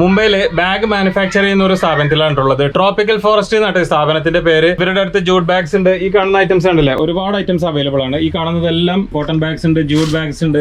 മുംബൈയിൽ bag manufacture ചെയ്യുന്ന ഒരു സ്ഥാപനത്തിലാണ് ഉള്ളത് ട്രോപ്പിക്കൽ ഫോറസ്റ്റ് എന്നാണ് സ്ഥാപനത്തിന്റെ പേര്. ഇവരുടെ അടുത്ത് ജൂട്ട് ബാഗ്സ് ഉണ്ട്. ഈ കാണുന്ന ഐറ്റംസ് ഉണ്ടല്ലേ ഒരുപാട് ഐറ്റംസ് അവൈലബിൾ ആണ്. ഈ കാണുന്നതെല്ലാം കോട്ടൺ ബാഗ്സ് ഉണ്ട് ജൂട്ട് ബാഗ്സ് ഉണ്ട്.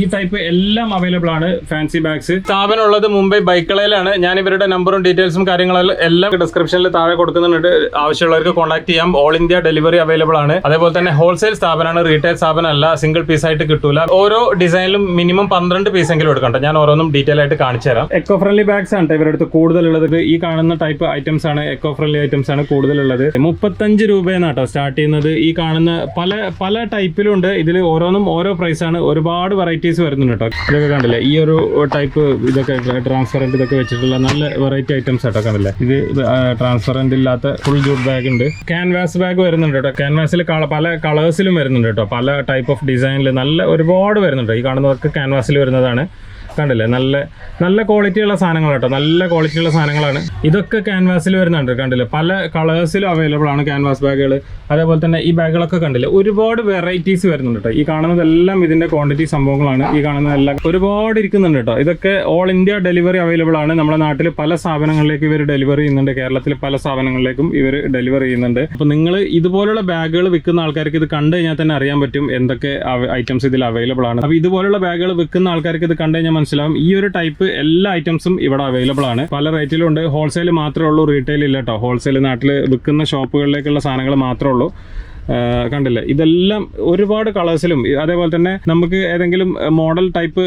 ഈ ടൈപ്പ് എല്ലാം അവൈലബിൾ ആണ് ഫാൻസി ബാഗ്സ് സ്ഥാപനം ഉള്ളത് മുംബൈ ബൈക്കളയിലാണ്. ഞാൻ ഇവരുടെ നമ്പറും ഡീറ്റെയിൽസും കാര്യങ്ങളും എല്ലാം ഡിസ്ക്രിപ്ഷനിൽ താഴെ കൊടുക്കുന്നുണ്ട്. ആവശ്യമുള്ളവർക്ക് കോൺടാക്ട് ചെയ്യാം. ഓൾ ഇന്ത്യ ഡെലിവറി അവൈലബിൾ ആണ്. അതേപോലെ തന്നെ ഹോൾസെയിൽ സ്ഥാപനമാണ്. റീറ്റെയിൽ സ്ഥാപനമല്ല സിംഗിൾ പീസ് ആയിട്ട് കിട്ടൂല. ഓരോ ഡിസൈനിലും മിനിമം പന്ത്രണ്ട് പീസ് എങ്കിലും എടുക്കണ്ട. ഞാൻ ഓരോന്നും ഡീറ്റെയിൽ ആയിട്ട് കാണിച്ചു തരാം എക്കോ ഫ്രണ്ട്ലി ബാഗ്സ് ആണ് ഇവരുടെ അടുത്ത് കൂടുതലുള്ളത്. ഈ കാണുന്ന ടൈപ്പ് ഐറ്റംസ് ആണ് എക്കോ ഫ്രണ്ട്ലി ഐറ്റംസ് ആണ് കൂടുതലുള്ളത്. മുപ്പത്തഞ്ച് രൂപയെന്നാണ് കേട്ടോ സ്റ്റാർട്ട് ചെയ്യുന്നത്. ഈ കാണുന്ന പല പല ടൈപ്പിലുണ്ട് ഇതിൽ ഓരോന്നും ഓരോ പ്രൈസ് ആണ്. ഒരുപാട് വെറൈറ്റീസ് വരുന്നുണ്ട് കേട്ടോ ഇതൊക്കെ കണ്ടില്ലേ? ഈ ഒരു ടൈപ്പ് ഇതൊക്കെ ട്രാൻസ്പെറന്റ് ഇതൊക്കെ വെച്ചിട്ടുള്ള നല്ല വെറൈറ്റി ഐറ്റംസ് ആട്ടോ കണ്ടില്ലേ? ഇത് ട്രാൻസ്പെറന്റ് ഇല്ലാത്ത ഫുൾ ജൂട്ട് ബാഗ് ഉണ്ട്. ക്യാൻവാസ് ബാഗ് വരുന്നുണ്ട് കേട്ടോ ക്യാൻവാസിൽ പല കളേഴ്സിലും വരുന്നുണ്ട് കേട്ടോ പല ടൈപ്പ് ഓഫ് ഡിസൈനിൽ നല്ല ഒരുപാട് വരുന്നുണ്ട് ഈ കാണുന്നവർക്ക് ക്യാൻവാസിൽ വരുന്നതാണ്. കണ്ടില്ലേ? നല്ല നല്ല ക്വാളിറ്റിയുള്ള സാധനങ്ങൾ കേട്ടോ. നല്ല ക്വാളിറ്റിയുള്ള സാധനങ്ങളാണ്. ഇതൊക്കെ ക്യാൻവാസിൽ വരുന്നുണ്ട് കണ്ടില്ലേ? പല കളേഴ്സിലും അവൈലബിൾ ആണ് ക്യാൻവാസ് ബാഗുകൾ അതേപോലെ തന്നെ ഈ ബാഗുകളൊക്കെ കണ്ടില്ലേ? ഒരുപാട് വെറൈറ്റീസ് വരുന്നുണ്ട് കേട്ടോ. ഈ കാണുന്നതെല്ലാം ഇതിന്റെ ക്വാണ്ടിറ്റി സംഭവങ്ങളാണ്. ഈ കാണുന്നതെല്ലാം ഒരുപാട് ഇരിക്കുന്നുണ്ട് കേട്ടോ. ഇതൊക്കെ ഓൾ ഇന്ത്യ ഡെലിവറി അവൈലബിൾ ആണ്. നമ്മുടെ നാട്ടിൽ പല സ്ഥാപനങ്ങളിലേക്ക് ഇവർ ഡെലിവറി ചെയ്യുന്നുണ്ട്. കേരളത്തിൽ പല സ്ഥാപനങ്ങളിലേക്കും ഇവർ ഡെലിവറി ചെയ്യുന്നുണ്ട്. അപ്പോൾ നിങ്ങൾ ഇതുപോലുള്ള ബാഗുകൾ വിൽക്കുന്ന ആൾക്കാർക്ക് ഇത് കണ്ടു കഴിഞ്ഞാൽ തന്നെ അറിയാൻ പറ്റും എന്തൊക്കെ ഐറ്റംസ് ഇതിൽ അവൈലബിൾ ആണ്. അപ്പോൾ ഇതുപോലുള്ള ബാഗുകൾ വിൽക്കുന്ന ആൾക്കാർക്ക് ഇത് കണ്ടു കഴിഞ്ഞാൽ മനസ്സിലാവും. ഈ ഒരു ടൈപ്പ് എല്ലാ ഐറ്റംസും ഇവിടെ അവൈലബിൾ ആണ്. പല റേറ്റിലും ഉണ്ട്. ഹോൾസെയിൽ മാത്രമേ ഉള്ളൂ. റീറ്റെയിൽ ഇല്ല കേട്ടോ ഹോൾസെയിൽ നാട്ടിൽ വിൽക്കുന്ന ഷോപ്പുകളിലേക്കുള്ള സാധനങ്ങൾ മാത്രമേ ഉള്ളൂ. കണ്ടില്ലേ? ഇതെല്ലാം ഒരുപാട് കളേഴ്സിലും അതേപോലെ തന്നെ നമുക്ക് ഏതെങ്കിലും മോഡൽ ടൈപ്പ്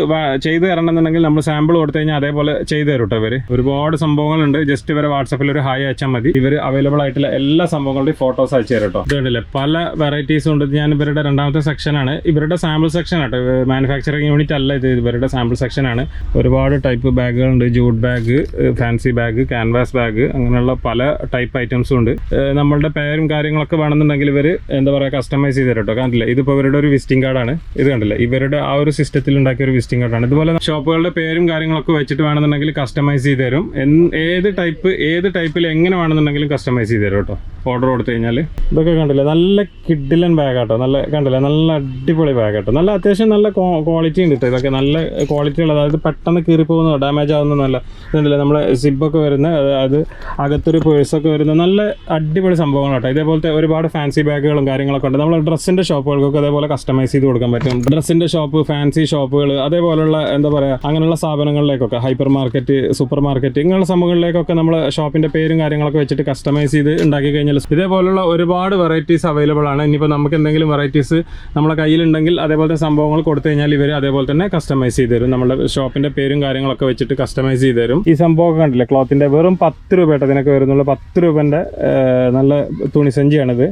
ചെയ്ത് തരണമെന്നുണ്ടെങ്കിൽ നമ്മൾ സാമ്പിൾ കൊടുത്തു കഴിഞ്ഞാൽ അതേപോലെ ചെയ്തു തരും കേട്ടോ ഇവർ ഒരുപാട് സംഭവങ്ങളുണ്ട്. ജസ്റ്റ് ഇവരെ വാട്സപ്പിൽ ഒരു ഹായ് അയച്ചാൽ മതി. ഇവർ അവൈലബിൾ ആയിട്ടുള്ള എല്ലാ സംഭവങ്ങളുടെയും ഫോട്ടോസ് അയച്ചു തരും കേട്ടോ. ഇതുണ്ടല്ലേ പല വെറൈറ്റീസും ഉണ്ട്. ഞാൻ ഇവരുടെ രണ്ടാമത്തെ സെക്ഷനാണ് ഇവരുടെ സാമ്പിൾ സെക്ഷൻ ആട്ടോ മാനുഫാക്ചറിങ് യൂണിറ്റ് അല്ല ഇത്. ഇവരുടെ സാമ്പിൾ സെക്ഷനാണ് ഒരുപാട് type ബാഗുകളുണ്ട് jute bag fancy bag canvas bag അങ്ങനെയുള്ള പല ടൈപ്പ് ഐറ്റംസും ഉണ്ട്. നമ്മളുടെ പേരും കാര്യങ്ങളൊക്കെ വേണമെന്നുണ്ടെങ്കിൽ ഇവർ എന്താ പറയുക കസ്റ്റമൈസ് ചെയ്ത് തരും കേട്ടോ കണ്ടില്ലേ? ഇതിപ്പോൾ ഇവരുടെ ഒരു വിസിറ്റിംഗ് കാർഡാണ് ഇത് കണ്ടില്ലേ? ഇവരുടെ ആ ഒരു സിസ്റ്റത്തിൽ ഉണ്ടാക്കിയ ഒരു വിസിറ്റിംഗ് കാർഡാണ് ഇതുപോലെ ഷോപ്പുകളുടെ പേരും കാര്യങ്ങളൊക്കെ വെച്ചിട്ട് വേണമെന്നുണ്ടെങ്കിൽ കസ്റ്റമൈസ് ചെയ്ത് തരും. ഏത് ടൈപ്പ് ഏത് ടൈപ്പിൽ എങ്ങനെ വേണമെന്നുണ്ടെങ്കിലും കസ്റ്റമൈസ് ചെയ്ത് തരും കേട്ടോ ഓർഡർ കൊടുത്തു കഴിഞ്ഞാൽ ഇതൊക്കെ കണ്ടില്ലേ? നല്ല കിഡിലൻ ബാഗ് കേട്ടോ നല്ല കണ്ടില്ലേ? നല്ല അടിപൊളി ബാഗ് കേട്ടോ നല്ല അത്യാവശ്യം നല്ല ക്വാളിറ്റി ഉണ്ട് കേട്ടോ ഇതൊക്കെ നല്ല ക്വാളിറ്റി ഉള്ളത്. അതായത് പെട്ടെന്ന് കീറിപ്പോകുന്ന ഡാമേജ് ആവുന്ന നല്ല ഇതുണ്ടല്ലേ നമ്മുടെ സിബൊക്കെ വരുന്ന അത് അകത്തൊരു പേഴ്സൊക്കെ വരുന്ന നല്ല അടിപൊളി സംഭവങ്ങൾ കേട്ടോ ഇതേപോലത്തെ ഒരുപാട് ഫാൻസി ബാഗുകളും കാര്യങ്ങളൊക്കെ ഉണ്ട്. നമ്മൾ ഡ്രസ്സിന്റെ ഷോപ്പുകൾക്കൊക്കെ അതേപോലെ കസ്റ്റമൈസ് ചെയ്ത് കൊടുക്കാൻ പറ്റും. ഡ്രസ്സിന്റെ ഷോപ്പ് ഫാൻസി ഷോപ്പുകൾ അതേപോലുള്ള എന്താ പറയുക അങ്ങനെയുള്ള സ്ഥാപനങ്ങളിലേക്കൊക്കെ ഹൈപ്പർ മാർക്കറ്റ് സൂപ്പർ മാർക്കറ്റ് ഇങ്ങനെയുള്ള സംഭവങ്ങളിലേക്കൊക്കെ നമ്മൾ ഷോപ്പിന്റെ പേരും കാര്യങ്ങളൊക്കെ വെച്ചിട്ട് കസ്റ്റമൈസ് ചെയ്ത് ഉണ്ടാക്കി കഴിഞ്ഞാൽ ഇതേപോലുള്ള ഒരുപാട് വെറൈറ്റീസ് അവൈലബിൾ ആണ്. ഇനിയിപ്പോൾ നമുക്ക് എന്തെങ്കിലും വെറൈറ്റീസ് നമ്മളെ കയ്യിലുണ്ടെങ്കിൽ അതേപോലത്തെ സംഭവങ്ങൾ കൊടുത്തു കഴിഞ്ഞാൽ ഇവർ അതേപോലെ തന്നെ കസ്റ്റമൈസ് ചെയ്ത് തരും. നമ്മുടെ ഷോപ്പിന്റെ പേരും കാര്യങ്ങളൊക്കെ വെച്ചിട്ട് കസ്റ്റമൈസ് ചെയ്ത് തരും. ഈ സംഭവമൊക്കെ കണ്ടില്ലേ ക്ലോത്തിന്റെ വെറും പത്ത് രൂപ കേട്ടോ ഇതിനൊക്കെ വരുന്നുള്ളൂ പത്ത് രൂപന്റെ നല്ല തുണിസഞ്ചിയാണിത്.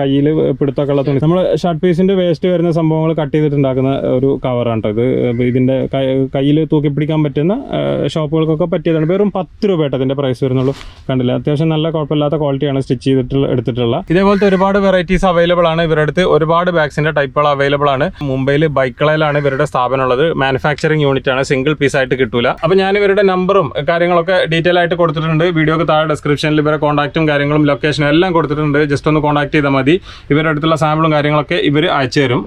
കയ്യിൽ പിടുത്തൊക്കെ ഉള്ള തുണി. നമ്മൾ ഷർട്ട് പീസിന്റെ വേസ്റ്റ് വരുന്ന സംഭവങ്ങൾ കട്ട് ചെയ്തിട്ടുണ്ടാക്കുന്ന ഒരു കവറാണ് ഇത്. ഇതിന്റെ കയ്യിൽ തൂക്കി പിടിക്കാൻ പറ്റുന്ന ഷോപ്പുകൾക്കൊക്കെ പറ്റിയതാണ്. വെറും പത്ത് രൂപ ഇതിന്റെ പ്രൈസ് വരുന്നുള്ളൂ. കണ്ടില്ല? അത്യാവശ്യം നല്ല കുഴപ്പമില്ലാത്ത ക്വാളിറ്റിയാണ് സ്റ്റിച്ച് ചെയ്തിട്ടുള്ള എടുത്തിട്ടുള്ള. ഇതേപോലത്തെ ഒരുപാട് വെറൈറ്റീസ് അവൈലബിൾ ആണ്. ഇവരുടെ അടുത്ത് ഒരുപാട് ബാഗ്സിന്റെ ടൈപ്പുകൾ അവൈലബിൾ ആണ്. മുംബൈയിൽ ബൈക്കളയിലാണ് ഇവരുടെ സ്ഥാപനം ഉള്ളത്. മാനുഫാക്ചറിങ് യൂണിറ്റ് ആണ്. സിംഗിൾ പീസ് ആയിട്ട് കിട്ടൂല. അപ്പോൾ ഞാൻ ഇവരുടെ നമ്പറും കാര്യങ്ങളൊക്കെ ഡീറ്റെയിൽ ആയിട്ട് കൊടുത്തിട്ടുണ്ട്. വീഡിയോക്ക് താഴെ ഡിസ്ക്രിപ്ഷനിൽ ഇവരെ കോൺടാക്റ്റും കാര്യങ്ങളും ലൊക്കേഷനും എല്ലാം കൊടുത്തിട്ടുണ്ട്. ജസ്റ്റ് ഒന്ന് കോൺടാക്ട് ചെയ്താൽ മതി. ഇവരുടെ അടുത്തുള്ള സാമ്പിളും കാര്യങ്ങളൊക്കെ ഇവർ അയച്ചു തരും